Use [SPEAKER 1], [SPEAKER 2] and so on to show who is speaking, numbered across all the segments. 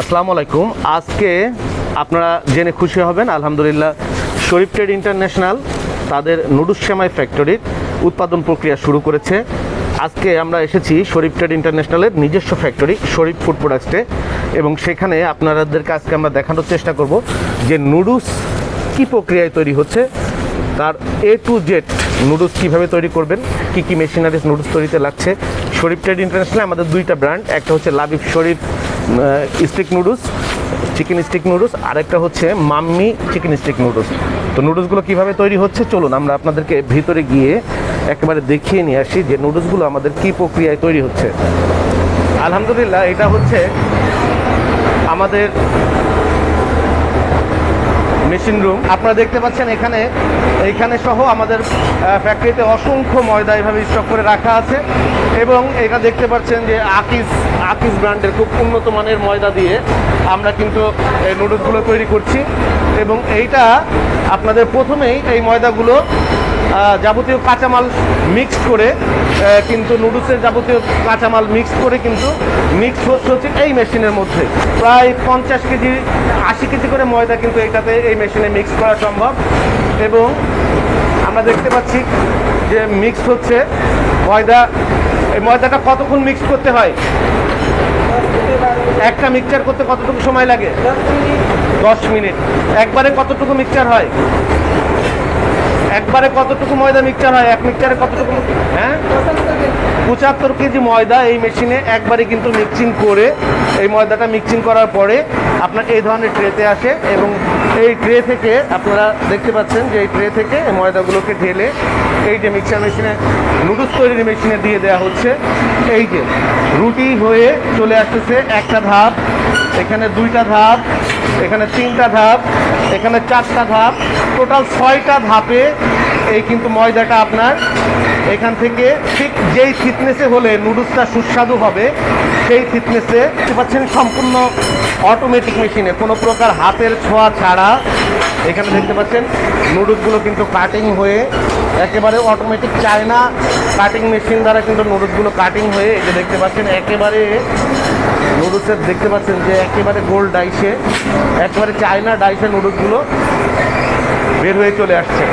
[SPEAKER 1] আসসালামু আলাইকুম। আজকে আপনারা জেনে খুশি হবেন, আলহামদুলিল্লাহ, শরীফ ট্রেড ইন্টারন্যাশনাল তাদের নুডুস সেমাই ফ্যাক্টরির উৎপাদন প্রক্রিয়া শুরু করেছে। আজকে আমরা এসেছি শরীফ ট্রেড ইন্টারন্যাশনালের নিজস্ব ফ্যাক্টরি, শরীফ ফুড প্রোডাক্টসে। এবং সেখানে আপনাদেরকে আজকে আমরা দেখানোর চেষ্টা করব যে নুডলস কী প্রক্রিয়ায় তৈরি হচ্ছে, তার এ টু জেড নুডলস কীভাবে তৈরি করবেন, কি কী মেশিনারিজ নুডলস তৈরিতে লাগছে। শরীফ ট্রেড ইন্টারন্যাশনাল আমাদের দুইটা ব্র্যান্ড, একটা হচ্ছে Labib Sharif stick noodles chicken stick noodles আরেকটা হচ্ছে মাম্মি চিকেন স্টিক নুডলস তো নুডলসগুলো কীভাবে তৈরি হচ্ছে? চলুন, আমরা আপনাদেরকে ভিতরে গিয়ে একেবারে দেখিয়ে নিয়ে আসি যে নুডলসগুলো আমাদের কী প্রক্রিয়ায় তৈরি হচ্ছে। আলহামদুলিল্লাহ, এটা হচ্ছে আমাদের মেশিন রুম আপনারা দেখতে পাচ্ছেন এখানে, এইখানে সহ আমাদের ফ্যাক্টরিতে অসংখ্য ময়দা এভাবে স্টক করে রাখা আছে। এবং এটা দেখতে পাচ্ছেন যে আকিস আকিস ব্র্যান্ডের খুব উন্নত মানের ময়দা দিয়ে আমরা কিন্তু নুডলসগুলো তৈরি করছি। এবং এইটা আপনাদের প্রথমেই এই ময়দাগুলো যাবতীয় কাঁচামাল মিক্সড করে কিন্তু নুডলসের যাবতীয় কাঁচামাল মিক্স করে কিন্তু মিক্স হচ্ছে হচ্ছে এই মেশিনের মধ্যে। প্রায় পঞ্চাশ কেজি, আশি কেজি করে ময়দা কিন্তু এটাতে এই মেশিনে মিক্স করা সম্ভব। এবং আমরা দেখতে পাচ্ছি যে মিক্স হচ্ছে ময়দা, এই ময়দাটা কতক্ষণ মিক্স করতে হয়? একটা মিক্সচার করতে কতটুকু সময় লাগে? দশ মিনিট। একবারে কতটুকু মিক্সচার হয়? একবারে কতটুকু ময়দা মিক্সচার হয়? এক মিক্সচারে কতটুকু হ্যাঁ? পঁচাত্তর কেজি ময়দা এই মেশিনে একবারে কিন্তু মিক্সিং করে এই ময়দাটা মিক্সিং করার পরে আপনার এই ধরনের ট্রেতে আসে এবং এই ট্রে থেকে আপনারা দেখতে পাচ্ছেন যে এই ট্রে থেকে ময়দাগুলোকে ঢেলে এই যে মিক্সার মেশিনে নুডলস তৈরির মেশিনে দিয়ে দেওয়া হচ্ছে। এই যে রুটি হয়ে চলে আসতেছে একটা ধাপ, এখানে দুইটা ধাপ এখানে তিনটা ধাপ, এখানে চারটা ধাপ, টোটাল ছয়টা ধাপে এই কিন্তু ময়দাটা আপনার। এখান থেকে ঠিক যেই থিকনেসে হলে নুডলসটা সুস্বাদু হবে, সেই দেখতে পাচ্ছেন সম্পূর্ণ অটোমেটিক মেশিনে কোনো প্রকার হাতের ছোঁয়া ছাড়া। এখানে দেখতে পাচ্ছেন নুডলসগুলো কিন্তু কাটিং হয়ে একেবারে অটোমেটিক চায়না কাটিং মেশিন দ্বারা কিন্তু নুডলসগুলো কাটিং হয়ে যে দেখতে পাচ্ছেন একেবারে নুডলসের দেখতে পাচ্ছেন যে একেবারে গোল ডাইসে একেবারে চায়না ডাইসে নুডলসগুলো বের হয়ে চলে আসছে।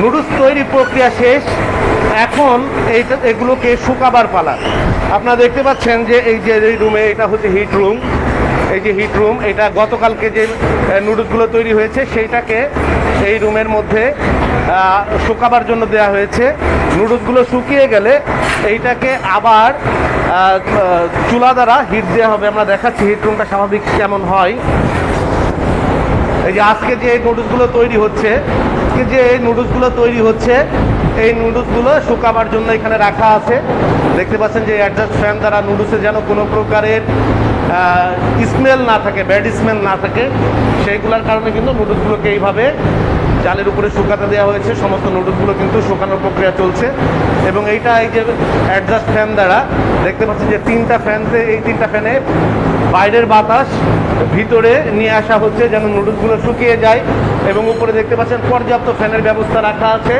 [SPEAKER 1] নুডলস তৈরি প্রক্রিয়া শেষ। এখন এইটা, এগুলোকে শুকাবার পালা। আপনারা দেখতে পাচ্ছেন যে এই যে এই রুমে এটা হচ্ছে হিট রুম এই যে হিট রুম এটা গতকালকে যে নুডলসগুলো তৈরি হয়েছে, সেইটাকে এই রুমের মধ্যে শুকাবার জন্য দেওয়া হয়েছে। নুডলসগুলো শুকিয়ে গেলে এইটাকে আবার চুলা দ্বারা হিট দেওয়া হবে। আমরা দেখাচ্ছি হিট রুমটা স্বাভাবিক কেমন হয়। এই যে আজকে যে এই নুডলসগুলো তৈরি হচ্ছে, আজকে যে এই নুডলসগুলো তৈরি হচ্ছে, এই নুডলসগুলো শুকাবার জন্য এখানে রাখা আছে। দেখতে পাচ্ছেন যে অ্যাডজাস্ট ফ্যান দ্বারা নুডলসে যেন কোনো প্রকারের স্মেল না থাকে ব্যাড স্মেল না থাকে, সেইগুলোর কারণে কিন্তু নুডলসগুলোকে এইভাবে জালের উপরে শুকাতে দেওয়া হয়েছে। সমস্ত নুডলসগুলো কিন্তু শুকানোর প্রক্রিয়া চলছে। এবং এইটা এই যে অ্যাডজাস্ট ফ্যান দ্বারা, দেখতে পাচ্ছি যে তিনটা ফ্যানতে এই তিনটা ফ্যানে বাইরের বাতাস ভিতরে নিয়ে আসা হচ্ছে যেন নুডলসগুলো শুকিয়ে যায় এবং উপরে দেখতে পাচ্ছেন পর্যাপ্ত ফ্যানের ব্যবস্থা রাখা আছে।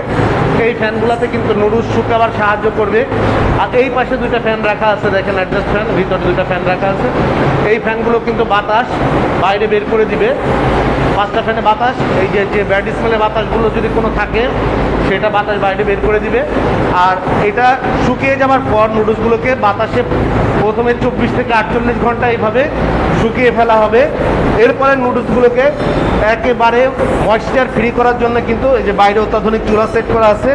[SPEAKER 1] এই ফ্যানগুলোতে কিন্তু নুডলস শুকাবার সাহায্য করবে। আর এই পাশে দুইটা ফ্যান রাখা আছে, দেখেন অ্যাডজাস্ট ফ্যান ভিতরে দুইটা ফ্যান রাখা আছে। এই ফ্যানগুলো কিন্তু বাতাস, বাইরে বের করে দিবে। পাঁচটা ফ্যানে বাতাস, এই যে যে ব্যাড স্মেলের বাতাসগুলো যদি কোনো থাকে সেটা বাতাস বাইরে বের করে দিবে। আর এটা শুকিয়ে যাওয়ার পর নুডলসগুলোকে বাতাসে প্রথমে চব্বিশ থেকে আটচল্লিশ ঘণ্টা এইভাবে শুকিয়ে ফেলা হবে। এরপরে নুডলসগুলোকে একেবারে ময়েশ্চার ফ্রি করার জন্য কিন্তু এই যে বাইরে অত্যাধুনিক চুলা সেট করা আছে,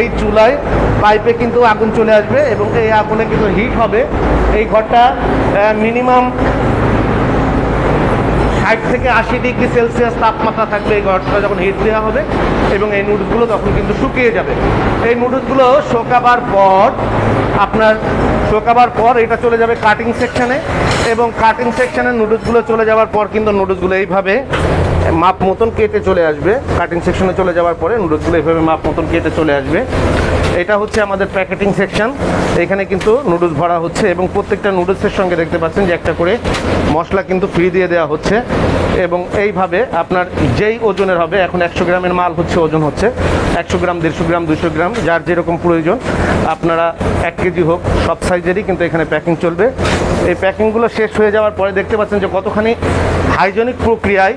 [SPEAKER 1] এই চুলায় পাইপে কিন্তু আগুন চলে আসবে এবং এই আগুনে কিন্তু হিট হবে। এই ঘরটা মিনিমাম ষাট থেকে আশি ডিগ্রি সেলসিয়াস তাপমাত্রা থাকবে এই ঘরটা যখন হিট দেওয়া হবে এবং এই নুডলসগুলো তখন কিন্তু শুকিয়ে যাবে। এই নুডলসগুলো শোকাবার পর আপনার শোকাবার পর এটা চলে যাবে কাটিং সেকশানে এবং কাটিং সেকশানের নুডলসগুলো চলে যাওয়ার পর কিন্তু নুডলসগুলো এইভাবে মাপ মতন কেটে চলে আসবে। কাটিং সেকশনে চলে যাওয়ার পরে নুডলসগুলো এইভাবে মাপ মতন কেটে চলে আসবে। এটা হচ্ছে আমাদের প্যাকেটিং সেকশন এখানে কিন্তু নুডলস ভরা হচ্ছে এবং প্রত্যেকটা নুডলসের সঙ্গে দেখতে পাচ্ছেন যে একটা করে মশলা কিন্তু ফ্রি দিয়ে দেওয়া হচ্ছে। এবং এইভাবে আপনার যেই ওজনের হবে, এখন একশো গ্রামের মাল হচ্ছে, ওজন হচ্ছে। একশো গ্রাম, দেড়শো গ্রাম দুশো গ্রাম, যার যেরকম প্রয়োজন। আপনারা এক কেজি হোক, সব সাইজেরই কিন্তু এখানে প্যাকিং চলবে। এই প্যাকিংগুলো শেষ হয়ে যাওয়ার পরে দেখতে পাচ্ছেন যে কতখানি হাইজেনিক প্রক্রিয়ায়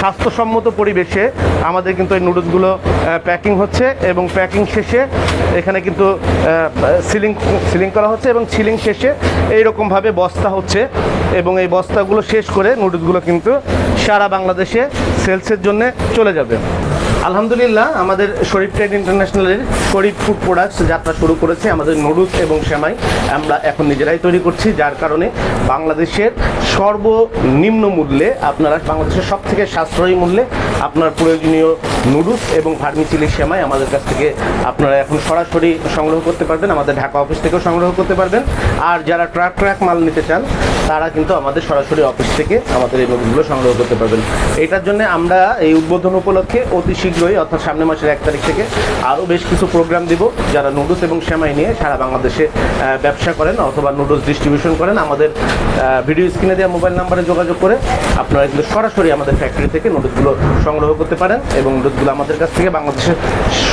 [SPEAKER 1] স্বাস্থ্যসম্মত পরিবেশে আমাদের কিন্তু এই নুডলসগুলো প্যাকিং হচ্ছে এবং প্যাকিং শেষে এখানে কিন্তু সিলিং সিলিং করা হচ্ছে এবং সিলিং শেষে এইরকমভাবে বস্তা হচ্ছে এবং এই বস্তাগুলো শেষ করে নুডলসগুলো কিন্তু সারা বাংলাদেশে সেলসের জন্য চলে যাবে। আলহামদুলিল্লাহ, আমাদের শরীফ ট্রেড ইন্টারন্যাশনালের শরীফ ফুড প্রোডাক্টস যাত্রা শুরু করেছে আমাদের নুডলস এবং সেমাই আমরা এখন নিজেরাই তৈরি করছি, যার কারণে বাংলাদেশের সর্বনিম্ন মূল্যে, আপনারা বাংলাদেশের সব থেকে সাশ্রয়ী মূল্যে আপনার প্রয়োজনীয় নুডলস এবং ভার্মিচিলি সেমাই আমাদের কাছ থেকে আপনারা এখন সরাসরি সংগ্রহ করতে পারবেন, আমাদের ঢাকা অফিস থেকেও সংগ্রহ করতে পারবেন। আর যারা ট্রাক ট্রাক মাল নিতে চান, তারা কিন্তু আমাদের সরাসরি অফিস থেকে আমাদের এই নুডলসগুলো সংগ্রহ করতে পারবেন। এটার জন্য আমরা এই উদ্বোধন উপলক্ষে অতি শীঘ্রই, অর্থাৎ সামনের মাসের এক তারিখ থেকে আরও বেশ কিছু প্রোগ্রাম দিব যারা নুডলস এবং সেমাই নিয়ে সারা বাংলাদেশে ব্যবসা করেন অথবা নুডলস ডিস্ট্রিবিউশন করেন। আমাদের ভিডিও স্ক্রিনে দেওয়া মোবাইল নাম্বারে যোগাযোগ করে আপনারা কিন্তু সরাসরি আমাদের ফ্যাক্টরি থেকে নুডলসগুলো সংগ্রহ করতে পারেন এবং নুডলসগুলো আমাদের কাছ থেকে বাংলাদেশের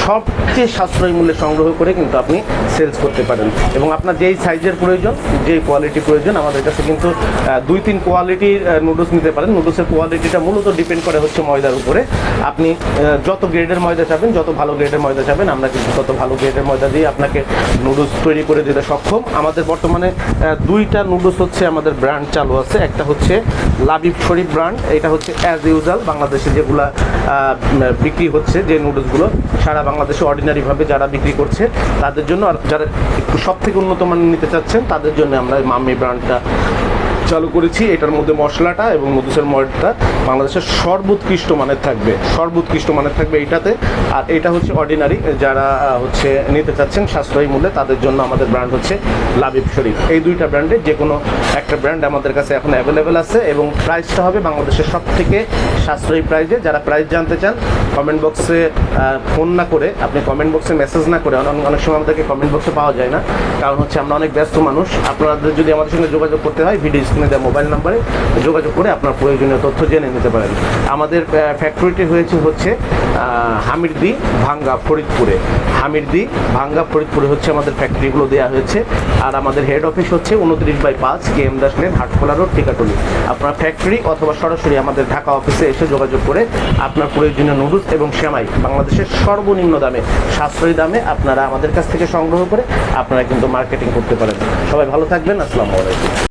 [SPEAKER 1] সবচেয়ে সাশ্রয়ী মূল্যে সংগ্রহ করে কিন্তু আপনি সেলস করতে পারেন। এবং আপনার যেই সাইজের প্রয়োজন, যেই কোয়ালিটি প্রয়োজন, আমাদের কাছে কিন্তু দুই তিন কোয়ালিটির নুডলস নিতে পারেন। নুডলসের কোয়ালিটিটা মূলত ডিপেন্ড করে হচ্ছে ময়দার উপরে। আপনি যত গ্রেডের ময়দা চাবেন, যত ভালো গ্রেডের ময়দা চাবেন, আমরা কিন্তু তত ভালো গ্রেডের ময়দা দিয়ে আপনাকে নুডলস তৈরি করে দিতে সক্ষম। আমাদের বর্তমানে দুইটা নুডলস হচ্ছে আমাদের ব্র্যান্ড চালু আছে। একটা হচ্ছে লাবিব শরীফ ব্র্যান্ড এটা হচ্ছে অ্যাজ ইউজাল বাংলাদেশে যেগুলা বিক্রি হচ্ছে যে নুডলসগুলো সারা বাংলাদেশে অর্ডিনারিভাবে যারা বিক্রি করছে, তাদের জন্য আর যারা একটু সব থেকে উন্নত মানের নিতে চাচ্ছেন, তাদের জন্য আমরা মাম্মি ব্র্যান্ডটা চালু করেছি, এটার মধ্যে মশলাটা এবং মধুসের ময়দাটা বাংলাদেশের সর্বোৎকৃষ্ট মানের থাকবে, সর্বোৎকৃষ্ট মানের থাকবে এইটাতে। আর এটা হচ্ছে অর্ডিনারি যারা হচ্ছে নিতে চাচ্ছেন সাশ্রয়ী মূল্যে, তাদের জন্য আমাদের ব্র্যান্ড হচ্ছে লাবিব শরীফ। এই দুইটা ব্র্যান্ডে যে কোনো একটা ব্র্যান্ড আমাদের কাছে এখন অ্যাভেলেবেল আছে এবং প্রাইসটা হবে বাংলাদেশের সব থেকে সাশ্রয়ী প্রাইসে যারা প্রাইস জানতে চান কমেন্ট বক্সে ফোন না করে, আপনি কমেন্ট বক্সে মেসেজ না করে, অনেক সময় আমাদেরকে কমেন্ট বক্সে পাওয়া যায় না। কারণ হচ্ছে আমরা অনেক ব্যস্ত মানুষ। আপনাদের যদি আমাদের সঙ্গে যোগাযোগ করতে হয় ভিডিও স্ক্রিনে দেওয়া মোবাইল নাম্বারে যোগাযোগ করে আপনার প্রয়োজনীয় তথ্য জেনে নিতে পারেন। আমাদের ফ্যাক্টরিটি হয়েছে হচ্ছে হামিরদি ভাঙ্গা ফরিদপুরে। হামিরদি ভাঙ্গা ফরিদপুরে হচ্ছে আমাদের ফ্যাক্টরিগুলো দেওয়া হয়েছে। আর আমাদের হেড অফিস হচ্ছে উনত্রিশ বাই পাঁচ K M Das lane Hatkhola road Tikatuli. আপনার ফ্যাক্টরি অথবা সরাসরি আমাদের ঢাকা অফিসে এসে যোগাযোগ করে আপনার প্রয়োজনীয় নুডলস এবং সেমাই বাংলাদেশের সর্বনিম্ন দামে, সাশ্রয়ী দামে আপনারা আমাদের কাছ থেকে সংগ্রহ করে আপনারা কিন্তু মার্কেটিং করতে পারেন। সবাই ভালো থাকবেন, আসসালামু আলাইকুম।